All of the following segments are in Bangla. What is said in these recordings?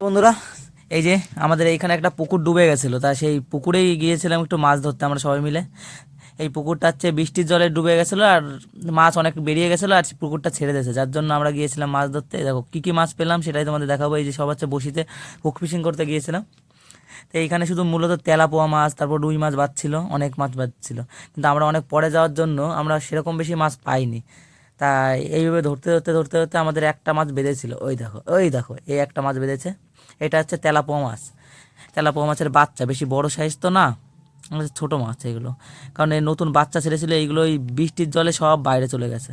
বন্ধুরা, এই যে আমাদের এইখানে একটা পুকুর ডুবে গেছিল, তা সেই পুকুরেই গিয়েছিলাম একটু মাছ ধরতে আমরা সবাই মিলে। এই পুকুরটা হচ্ছে বৃষ্টির জলে ডুবে গেছিল আর মাছ অনেক বেরিয়ে গেছিল আর পুকুরটা ছেড়ে দিয়েছে, যার জন্য আমরা গিয়েছিলাম মাছ ধরতে। দেখো, কী কী মাছ পেলাম সেটাই তোমাদের দেখাবো, এই যে সব হচ্ছে বসিতে হুক ফিশিং করতে গিয়েছিলাম। তো এইখানে শুধু মূলত তেলা পোয়া মাছ, তারপর রুই মাছ বাচ্ছিল, অনেক মাছ বাচ্ছিল। কিন্তু আমরা অনেক পরে যাওয়ার জন্য আমরা সেরকম বেশি মাছ পাইনি। তা এইভাবে ধরতে ধরতে ধরতে ধরতে আমাদের একটা মাছ বেঁধেছিল। ওই দেখো ওই দেখো, এই একটা মাছ বেঁধেছে। এটা হচ্ছে তেলাপোয়া মাছ। তেলাপোয়া মাছের বাচ্চা, বেশি বড় সাইজ তো না ছোটো মাছ এগুলো। কারণ এই নতুন বাচ্চা ছেড়েছিল এইগুলো ওই বৃষ্টির জলে সব বাইরে চলে গেছে।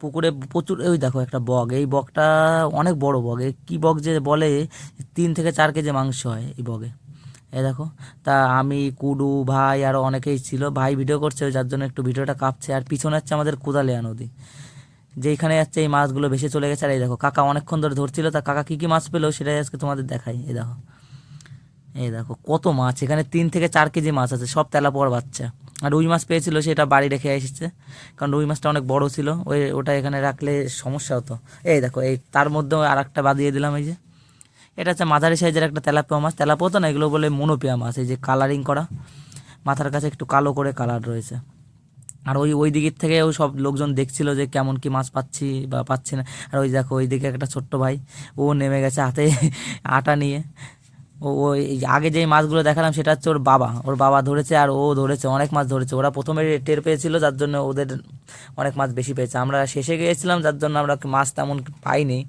পুকুরে প্রচুর ওই দেখো একটা বগ এই বগটা অনেক বড় বগ কী বগ যে বলে, তিন থেকে চার কেজি মাংস হয় এই বগে এই দেখো, তা আমি, কুডু, ভাই আরও অনেকেই ছিল। ভাই ভিডিও করছে, যার জন্য একটু ভিডিওটা কাঁপছে। আর পিছনে হচ্ছে আমাদের কোদালিয়া নদী। যেইখানে যাচ্ছে এই মাছগুলো ভেসে চলে গেছে। আর এই দেখো, কাকা অনেকক্ষণ ধরে ধরছিল। তা কাকা কী কী মাছ পেল সেটাই আজকে তোমাদের দেখাই। এই দেখো এই দেখো, কত মাছ। এখানে তিন থেকে চার কেজি মাছ আছে, সব তেলাপোয়ার বাচ্চা। আর রুই মাছ পেয়েছিল, সেটা বাড়ি রেখে এসেছে। কারণ রুই মাছটা অনেক বড় ছিল, ওই ওটা এখানে রাখলে সমস্যা হতো। এই দেখো, এই তার মধ্যেও আর একটা বাদিয়ে দিলাম, এই যে। এটা হচ্ছে মাঝারি সাইজের একটা তেলাপিয়া মাছ। তেলাপিয়া তো না, এগুলো বলে মনোপিয়া মাছ, এই যে কালারিং করা। মাথার কাছে একটু কালো করে কালার রয়েছে। আর ওই ওই দিকের থেকে ওই সব লোকজন দেখছিল যে কেমন কি মাছ পাচ্ছি বা পাচ্ছি না। আর ওই দেখো, ওই দিকে একটা ছোট্ট ভাই, ও নেমে গেছে হাতে আটা নিয়ে। ও ওই আগে যেই মাছগুলো দেখালাম সেটা হচ্ছে ওর বাবা। ওর বাবা ধরেছে আর ও ধরেছে, অনেক মাছ ধরেছে। ওরা প্রথমে টের পেয়েছিল যার জন্য ওদের অনেক মাছ বেশি পেয়েছে। আমরা শেষে গিয়েছিলাম যার জন্য আমরা মাছ তেমন পাইনি।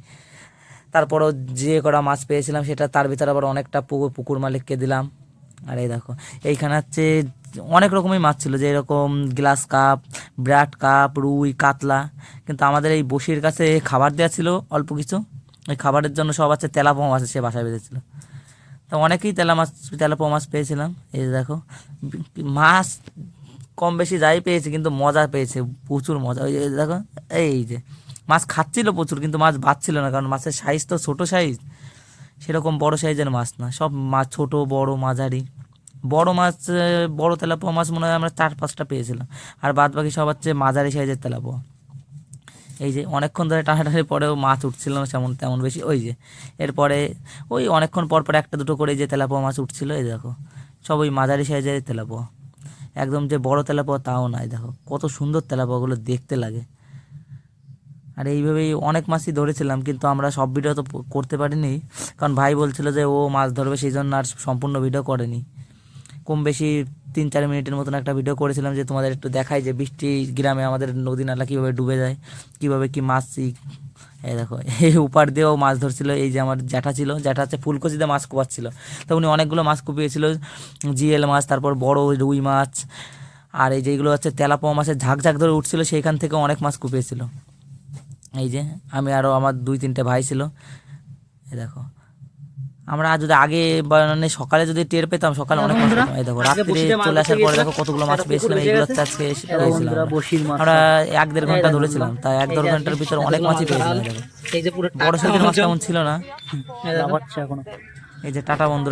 তারপরও যে কটা মাছ পেয়েছিলাম, সেটা তার ভিতরে আবার অনেকটা পুকুর পুকুর মালিককে দিলাম। আর এই দেখো, এইখানে হচ্ছে অনেক রকমের মাছ ছিল যে এরকম গ্লাস কাপ ব্রাড কাপ, রুই, কাতলা। কিন্তু আমাদের এই বসির কাছে খাবার দেওয়া ছিল অল্প কিছু। ওই খাবারের জন্য সব আছে তেলাপোয়া মাছ সে বাসায় বেঁধেছিল। তো অনেকেই তেলা মাছ, তেলাপোয়া মাছ পেয়েছিলাম। এই যে দেখো, মাছ কম বেশি যাই পেয়েছি, কিন্তু মজা পেয়েছে, প্রচুর মজা। ওই দেখো, এই যে মাছ খাচ্ছিল প্রচুর, কিন্তু মাছ বাঁচছিল না, কারণ মাছের সাইজ তো ছোটো সাইজ সেরকম বড় সাইজের মাছ না, সব মাছ ছোট, বড়, মাঝারি। বড় মাছ বড় তেলাপোয়া মাছ মনে হয় আমরা চার, পাঁচটা পেয়েছিলাম। আর বাদ বাকি সব হচ্ছে মাঝারি সাইজের তেলাপোয়া। এই যে অনেকক্ষণ ধরে টানা টানাটানি পরেও মাছ উঠছিল না তেমন তেমন বেশি। ওই যে, এরপরে ওই অনেকক্ষণ পর পর একটা দুটো করে যে তেলাপোয়া মাছ উঠছিল, এই দেখো, সব ওই মাঝারি সাইজের তেলাপোয়া। একদম যে বড় তেলাপোয়া তাও নাই, দেখো, কত সুন্দর তেলাপোয়াগুলো দেখতে লাগে। আর এইভাবেই অনেক মাছই ধরেছিলাম, কিন্তু আমরা সব ভিডিও তো করতে পারিনি। কারণ ভাই বলছিল যে ও মাছ ধরবে, সেই জন্য আর সম্পূর্ণ ভিডিও করেনি। কম বেশি তিন চার মিনিটের মতন একটা ভিডিও করেছিলাম যে তোমাদের একটু দেখাই যে বৃষ্টি গ্রামে আমাদের নদী নালা কীভাবে ডুবে যায়, কীভাবে কি মাছ এই দেখো, এই উপার দিয়েও মাছ ধরছিল, এই যে আমার জ্যাঠা ছিল, জ্যাঠা হচ্ছে ফুলকচিতে মাছ কোপাচ্ছিল। তো উনি অনেকগুলো মাছ কুপিয়েছিল, জিএল মাছ, তারপর বড় রুই মাছ, আর এই যেগুলো হচ্ছে তেলাপোয়া মাছের ঝাঁক ঝাঁক ধরে উঠছিল, সেইখান থেকে অনেক মাছ কুপিয়েছিল। এই যে আমি আরও আমার দুই তিনটে ভাই ছিল। এই দেখো। আমরা যদি আগে মানে সকালে যদি টের পেতাম সকালে অনেক পেতাম। এই দেখো রাত্রে চলে আসার পরে দেখো কতগুলো মাছ পেয়েছিলাম এইগুলো আজকে পেয়েছিলাম আমরা। এক দেড় ঘণ্টা ধরেছিলাম তাই এক দেড় ঘণ্টার ভিতরে অনেক মাছই পেয়েছিলাম বড় সাইজের মাছ তেমন ছিল না? এই যে টাটা বন্ধুরা।